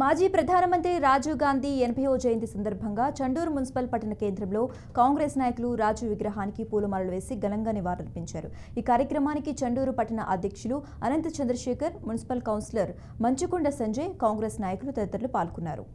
మాజీ ప్రధానమంత్రి రాజీవ్ గాంధీ ఎనభైవ జయంతి సందర్భంగా చండూరు మున్సిపల్ పట్టణ కేంద్రంలో కాంగ్రెస్ నాయకులు రాజీవ్ విగ్రహానికి పూలమాలలు వేసి ఘనంగా నివాళులర్పించారు. ఈ కార్యక్రమానికి చండూరు పట్టణ అధ్యక్షులు అనంత చంద్రశేఖర్ మున్సిపల్ కౌన్సిలర్ మంచుకొండ సంజయ్ కాంగ్రెస్ నాయకులు తదితరులు పాల్గొన్నారు.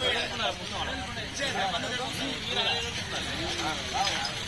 对，不能不能，不能，不能不能，不能不能，